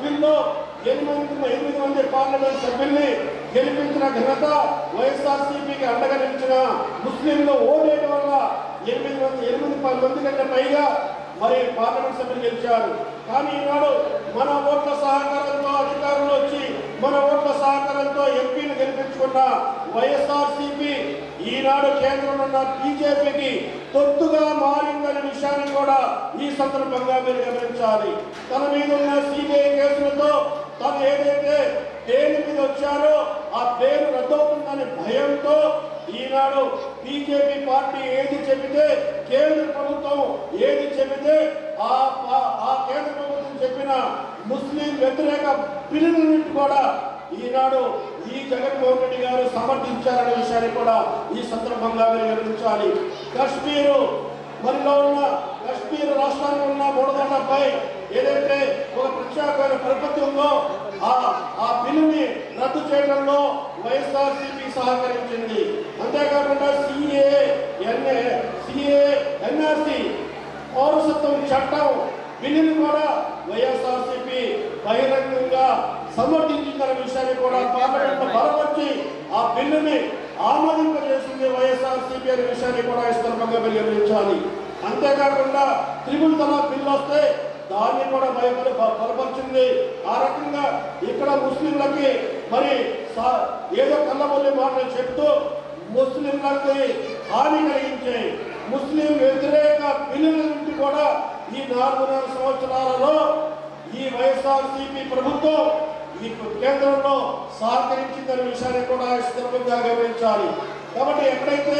సభ్యుల్లో ఎనిమిది ఎనిమిది మంది పార్లమెంట్ సభ్యుల్ని గెలిపించిన ఘనత వైఎస్ఆర్సీపీకి అండగా నిలిచిన ముస్లింలు ఓటేయడం వల్ల ఎనిమిది మంది ఎనిమిది పది మంది కంటే పైగా మరి పార్లమెంట్ సభ్యులు గెలిచారు. కానీ ఈనాడు మన ఓట్ల సహకారంతో అధికారంలో వచ్చి మన ఓట్ల సహకారంతో ఎంపీని గెలిపించుకున్న వైఎస్ఆర్సీపీ ఈనాడు కేంద్రంలో ఉన్న బీజేపీకి తొత్తుగా మారిందనే విషయాన్ని కూడా ఈ సందర్భంగా మీరు గమనించాలి. తన మీద ఉన్న సిబిఐ కేసులతో తను ఏదైతే పేరు మీద వచ్చారో ఆ పేరు రద్దవుతుందనే భయంతో ఈనాడు బీజేపీ పార్టీ ఏది చెబితే కేంద్ర ప్రభుత్వం ఏది చెబితే ఆ ఆ కేంద్ర ప్రభుత్వం చెప్పిన ముస్లిం వ్యతిరేక బిల్లులన్నింటి కూడా ఈనాడు ఈ జగన్మోహన్ రెడ్డి గారు సమర్థించారనే విషయాన్ని కూడా ఈ సందర్భంగా మీరు వివరించాలి కాశ్మీరు మనలో ఉన్న కశ్మీర్ రాష్ట్రాల్లో ఉన్న మూడదండపై ఏదైతే ఒక ప్రత్యేకమైన పరిపత్తి ఉందో ఆ ఆ బిల్లుని రద్దు చేయడంలో వైఎస్ఆర్సీపీ సహకరించింది. అంతేకాకుండా సిఏ ఎన్ఏ సిఏ ఎన్ఆర్సి పౌరసత్వం చట్టం బిల్లుని కూడా వైఎస్ఆర్సీపీ బహిరంగంగా సమర్థించిందనే విషయాన్ని కూడా పార్లమెంట్ బలపరిచి ఆ బిల్లుని ఆమోదింపజేసింది వైఎస్ఆర్సీపీ అనే విషయాన్ని కూడా ఈ సందర్భంగా మీరు గమనించాలి అంతేకాకుండా త్రిపుల్ తలాక్ బిల్లు వస్తే దాన్ని కూడా బైబిల్ బ- బలపరిచింది. ఆ రకంగా ఇక్కడ ముస్లింలకి మరి ఏదో కళ్ళబొల్లి మాటలు చెప్తూ ముస్లింలకి హాని కలిగించే ముస్లిం వ్యతిరేక బిల్లుల నుండి కూడా ఈ నాలుగున్నర సంవత్సరాలలో ఈ వైఎస్ఆర్సీపీ ప్రభుత్వం మీకు కేంద్రంలో సహకరించిందనే విషయాన్ని కూడా సందర్భంగా గమనించాలి. కాబట్టి ఎక్కడైతే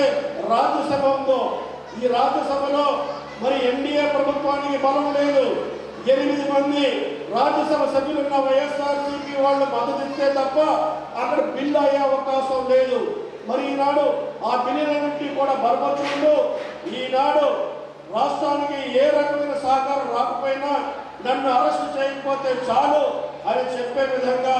రాజ్యసభ ఉందో ఈ రాజ్యసభలో మరి ఎన్డీఏ ప్రభుత్వానికి బలం లేదు. ఎనిమిది మంది రాజ్యసభ సభ్యులు ఉన్న వైఎస్ఆర్సీపీ వాళ్ళు మద్దతు ఇస్తే తప్ప అక్కడ బిల్లు అయ్యే అవకాశం లేదు. మరి ఈనాడు ఆ బిల్లులన్నింటినీ కూడా బలపరుచుకుంటూ ఈనాడు రాష్ట్రానికి ఏ రకమైన సహకారం రాకపోయినా నన్ను అరెస్ట్ చేయకపోతే చాలు. అని చెప్పే విధంగా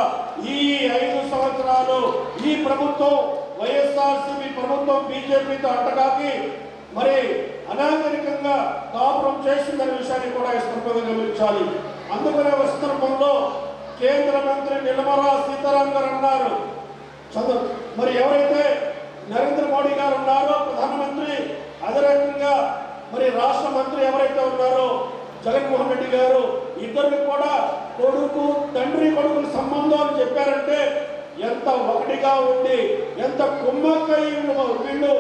ఈ ఐదు సంవత్సరాలు ఈ ప్రభుత్వం వైఎస్ఆర్సీపీ ప్రభుత్వం బీజేపీతో అంటగాకి మరి అనాగరికంగా కాపురం చేసిందనే విషయాన్ని కూడా ఈ సందర్భంగా గమనించాలి. అందుకనే సందర్భంలో కేంద్ర మంత్రి నిర్మలా సీతారామన్ గారు అన్నారు మరి ఎవరైతే నరేంద్ర మోడీ గారు ఉన్నారో ప్రధానమంత్రి అదే రకంగా మరి రాష్ట్ర మంత్రి ఎవరైతే ఉన్నారో జగన్మోహన్ రెడ్డి గారు ఇద్దరికి కూడా కొడుకు తండ్రి కొడుకుల సంబంధం అని చెప్పారంటే ఎంత ఒకటిగా ఉండి ఎంత కుమ్మక్కై వీళ్ళు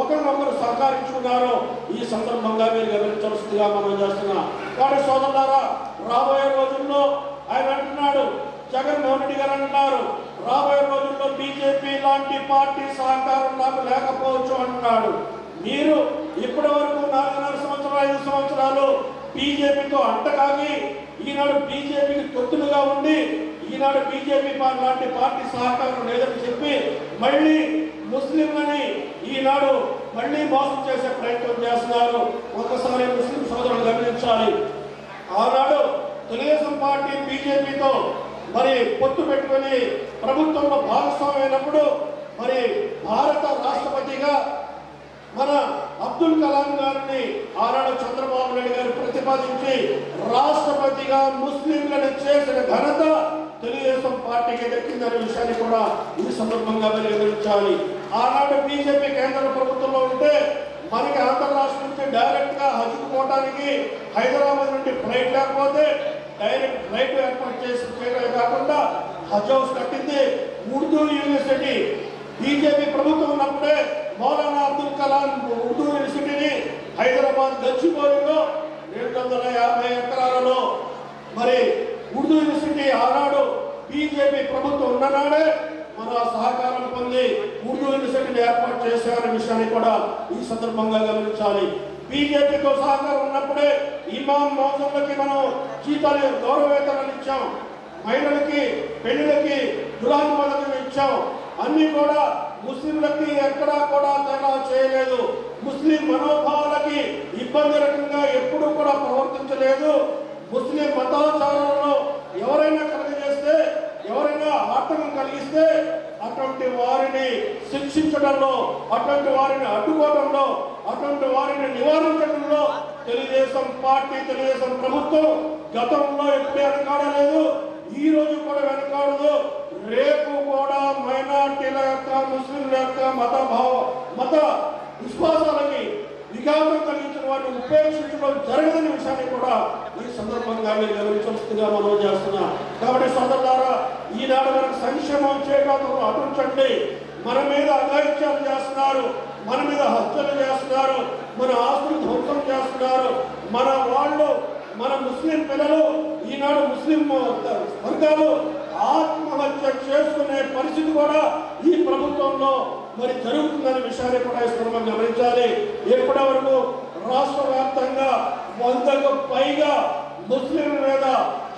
ఒకరినొకరు సహకరించుకున్నారో ఈ సందర్భంగా మీరు గమనించవలసిందిగా మనం చేస్తున్నాం. కాబట్టి సోదరులారా రాబోయే రోజుల్లో ఆయన అంటున్నాడు జగన్మోహన్ రెడ్డి గారు అంటున్నారు రాబోయే రోజుల్లో బీజేపీ లాంటి పార్టీ సహకారం నాకు లేకపోవచ్చు అంటున్నాడు. మీరు ఇప్పటి వరకు నాలుగున్నర సంవత్సరాలు ఐదు సంవత్సరాలు బీజేపీతో అంటకాగి ఈనాడు బీజేపీకి తొత్తులుగా ఉండి ఈనాడు బీజేపీ లాంటి పార్టీ సహకారం లేదని చెప్పి మళ్ళీ ముస్లింలని ఈనాడు మళ్ళీ మోసం చేసే ప్రయత్నం చేస్తున్నారు. ఒకసారి ముస్లిం సోదరులు గమనించాలి. ఆనాడు తెలుగుదేశం పార్టీ బీజేపీతో మరి పొత్తు పెట్టుకొని ప్రభుత్వంలో భాగస్వామ్యమైనప్పుడు మరి భారత రాష్ట్రపతిగా మన అబ్దుల్ కలాం గారిని ఆనాడు చంద్రబాబు నాయుడు గారు ప్రతిపాదించి రాష్ట్రపతిగా ముస్లింలను చేసిన ఘనత తెలుగుదేశం పార్టీకి దక్కిందనే విషయాన్ని కూడా ఈ సందర్భంగా వెలువరించాలి. ఆనాడు బీజేపీ కేంద్ర ప్రభుత్వంలో ఉంటే మనకి ఆంధ్ర రాష్ట్రం నుంచి డైరెక్ట్గా హజ్కు పోవడానికి హైదరాబాద్ నుండి ఫ్లైట్ లేకపోతే డైరెక్ట్ ఫ్లైట్ ఏర్పాటు చేసి చేయడమే కాకుండా హజ్ హౌస్ కట్టింది ఉర్దూ యూనివర్సిటీ. బీజేపీ ప్రభుత్వం ఉన్నప్పుడే మౌలానా అబ్దుల్ కలాం ఉర్దూ హైదరాబాద్ గచ్చిబౌలిలో రెండు వందల యాభై ఎకరాలలో మరి ఉర్దూ యూనివర్సిటీ ఆనాడు బీజేపీ ప్రభుత్వం ఉన్ననాడే మన సహకారం పొంది ఉర్దూ యూనివర్సిటీని ఏర్పాటు చేశారనే విషయాన్ని కూడా ఈ సందర్భంగా గమనించాలి. బీజేపీతో సహకారం ఉన్నప్పుడే ఇమాం మౌజంలకి మనం జీతాలు గౌరవేతనాలు ఇచ్చాం. మహిళలకి పెళ్ళిలకి దురాని పథకం ఇచ్చాం. అన్ని కూడా ముస్లింలకి ఎక్కడా కూడా తేడా చేయలేదు. ముస్లిం మనోభావాలకి ఇబ్బంది రకంగా ఎప్పుడూ కూడా ప్రవర్తించలేదు. ముస్లిం మతాచారాలను ఎవరైనా కలిగజేస్తే ఎవరైనా ఆటంకం కలిగిస్తే అటువంటి వారిని శిక్షించడంలో అటువంటి వారిని అడ్డుకోవడంలో అటువంటి వారిని నివారించడంలో తెలుగుదేశం పార్టీ తెలుగుదేశం ప్రభుత్వం గతంలో ఎప్పుడు వెనకాడలేదు ఈ రోజు కూడా వెనకాడదు. రేపు కూడా మైనార్టీల యొక్క ముస్లింల యొక్క మత భావ మత విశ్వాసాలకి విఘాతం కలిగించిన వాటిని ఉపేక్షించడం జరగదని విషయాన్ని కూడా ఈ సందర్భంగా మీరు గమనించవలసిందిగా మనం చేస్తున్నాం. కాబట్టి సోదరులారా ఈనాడు మనకు సంక్షేమం చేయడం అటుంచండి మన మీద అఘాయిత్యాలు చేస్తున్నారు మన మీద హత్యలు చేస్తున్నారు మన ఆస్తులు ధ్వంసం చేస్తున్నారు. మన వాళ్ళు మన ముస్లిం పిల్లలు ఈనాడు ముస్లిం వర్గాలు ఆత్మహత్య చేసుకునే పరిస్థితి కూడా ఈ ప్రభుత్వంలో మరి జరుగుతుందనే విషయాన్ని కూడా ఈ సందర్భంగా గమనించాలి. ఇప్పటి వరకు రాష్ట్ర వ్యాప్తంగా వందకు పైగా ముస్లింల మీద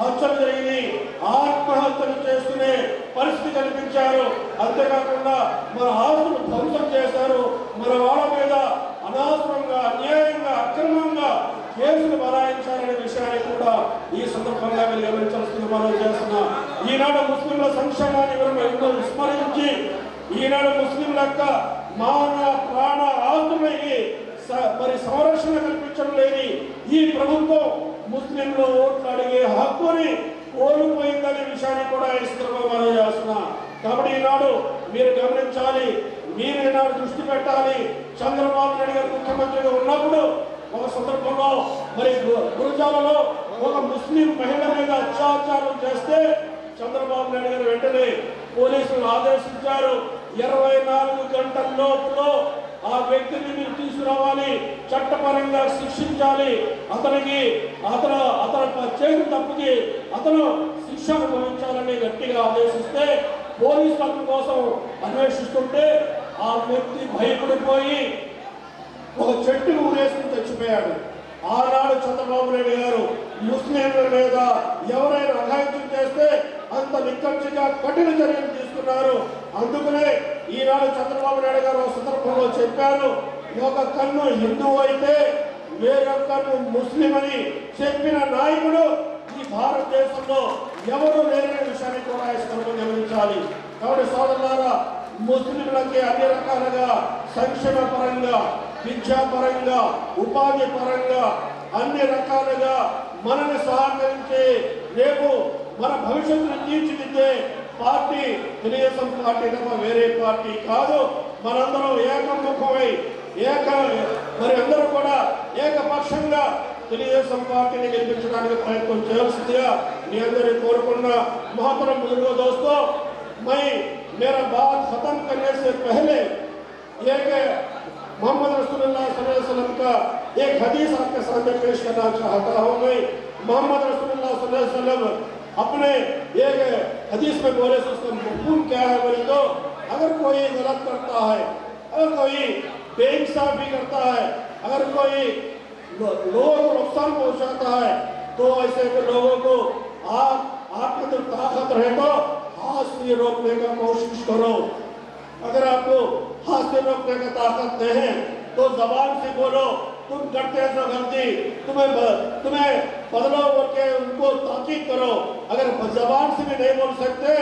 హత్యలు జరిగింది. ఆత్మహత్యలు చేసుకునే పరిస్థితి కల్పించారు. అంతేకాకుండా మన ఆస్తులు ధ్వంసం చేశారు. మన వాళ్ళ మీద అనవసరంగా అన్యాయంగా అక్రమంగా కేసులు బలాయించాలనే విషయాన్ని కూడా ఈ సందర్భంగా మీరు గమనించాల్సింది మనం చేస్తున్నాం. ఈనాడు ముస్లింల సంక్షేమాన్ని మనం ఎంతో విస్మరించి ఈనాడు ముస్లింల యొక్క మాన ప్రాణ ఆస్తులకి స- మరి సంరక్షణ కల్పించడం లేని ఈ ప్రభుత్వం ముస్లింలు ఓట్లు అడిగే హక్కుని కోల్పోయిందనే విషయాన్ని కూడా ఈ సందర్భంగా చేస్తున్నా. కాబట్టి ఈనాడు మీరు గమనించాలి మీరు ఈనాడు దృష్టి పెట్టాలి. చంద్రబాబు నాయుడు గారు ముఖ్యమంత్రిగా ఉన్నప్పుడు ఒక సందర్భంలో మరి గు- ఒక ముస్లిం మహిళ మీద అత్యాచారం చేస్తే చంద్రబాబు నాయుడు గారు వెంటనే పోలీసులు ఆదేశించారు. ఇరవై నాలుగు గంటల లోపల ఆ వ్యక్తిని మీరు తీసుకురావాలి. చట్టపరంగా శిక్షించాలి. అతనికి అతను అతను చేసిన తప్పుకి అతను శిక్ష అనుభవించాలని గట్టిగా ఆదేశిస్తే పోలీస్ అతని కోసం అన్వేషిస్తుంటే ఆ వ్యక్తి భయపడిపోయి ఒక చెట్టును ఊరేసుకుని చచ్చిపోయాడు. ఆనాడు చంద్రబాబు నాయుడు గారు ముస్లింల మీద ఎవరైనా అఘాయిత్యం చేస్తే అంత నిక్కచ్చిగా కఠిన చర్యలు తీసుకున్నారు. అందుకనే ఈనాడు చంద్రబాబు నాయుడు గారు సందర్భంలో చెప్పారు ఒక కన్ను హిందూ అయితే వేరొక కన్ను ముస్లిం అని చెప్పిన నాయకుడు ఈ భారతదేశంలో ఎవరు లేని విషయాన్ని కూడా ఈ సందర్భంగా గమనించాలి కాబట్టి సోదరులారా ముస్లింలకి అన్ని రకాలుగా సంక్షేమ పరంగా విద్యాపరంగా ఉపాధి పరంగా అన్ని రకాలుగా మనల్ని సహకరించి రేపు మన భవిష్యత్తును తీర్చిదిద్దే పార్టీ తెలుగుదేశం పార్టీ తప్ప వేరే పార్టీ కాదు మనందరం ఏకముఖమై ఏక మరి అందరూ కూడా ఏకపక్షంగా తెలుగుదేశం పార్టీని గెలిపించడానికి ప్రయత్నం చేయాల్సిందిగా మీ అందరినీ కోరుకున్న మహత్తరం ముందుగా దోస్తో मैं मेरा बात खत्म करने से पहले एक मोहम्मद रसूलुल्लाह सल्लल्लाहु अलैहि वसल्लम का एक हदीस आपके सामने पेश करना चाहता हूँ मैं मोहम्मद रसूलुल्लाह सल्लल्लाहु अलैहि वसल्लम अपने एक हदीस में बोले तो उसका क्या है बोले तो अगर कोई गलत करता है, अगर कोई बेइंसाफी करता है, अगर कोई लोगों को नुकसान पहुंचाता है तो ऐसे लोगों को आप, आपके अंदर ताकत रहे तो हाथ से रोकने का कोशिश करो। अगर आपको हाथ से रोकने का ताकत नहीं है तो जबान से बोलो, तुम करते हो गलती, तुम्हें तुम्हें बदलो के ताकीद करो। अगर जबान से भी नहीं बोल सकते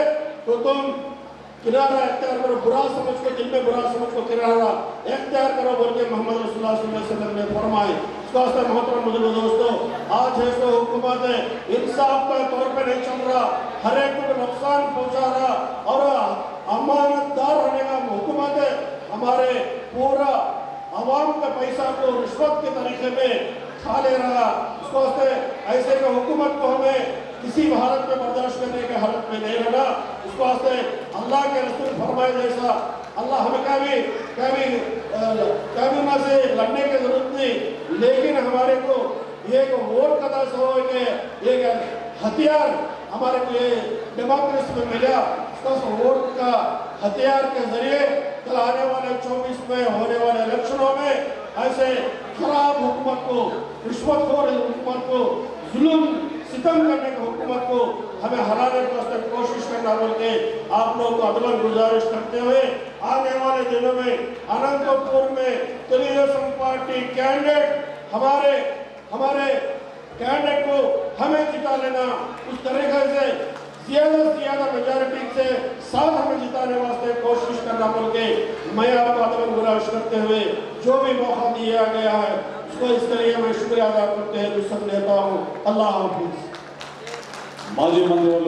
तो तुम किनारा बुरा समझ को दिल में बुरा समझ को किनारा इख्तियार करो बोल के मोहम्मद वसल्लम ने फरमाए दोस्तों, आज है तो हुकूमत है। इंसाफ का तौर पे नहीं चल रहा, हर एक को नुकसान पहुँचा रहा, और अमानतदार रहने का हुकूमत है। हमारे पूरा आवाम का पैसा को रिश्वत के तरीके में खा ले रहा वास्ते ऐसे का हुकूमत को हमें किसी भी हालत में बर्दाश्त करने के हालत में नहीं रहना। इसको वास्ते अल्लाह के रसूल फरमाए जैसा अल्लाह हमें कभी कभी कभी ना से लड़ने की ज़रूरत नहीं। लेकिन हमारे को एक वोट कदा से हो के एक हथियार हमारे को ये डेमोक्रेसी में मिला। उसका वोट का हथियार के ज़रिए कल आने वाले 24 में होने वाले इलेक्शनों में ऐसे हुकूमत को रिश्वतखोर हुकूमत को, जुल्म सितम करने की हुकूमत को हमें हराने की कोशिश करना बोल के आप लोगों को अदबन गुजारिश करते हुए आने वाले दिनों में, अनंतपुर में तेलुगुदेशम पार्टी कैंडिडेट हमारे हमारे कैंडिडेट को हमें जिता लेना, उस तरीके से ज़्यादा से ज़्यादा मेजोरिटी से साथ हमें जिताने वास्ते कोशिश करना बोल के मैं आपको अदबन गुजारिश करते हुए जो भी मौका दिया गया है तो इसके लिए मैं शुक्रिया अदा करते हैं जो सब नेताओं अल्लाह हाफिज माजी मंदिर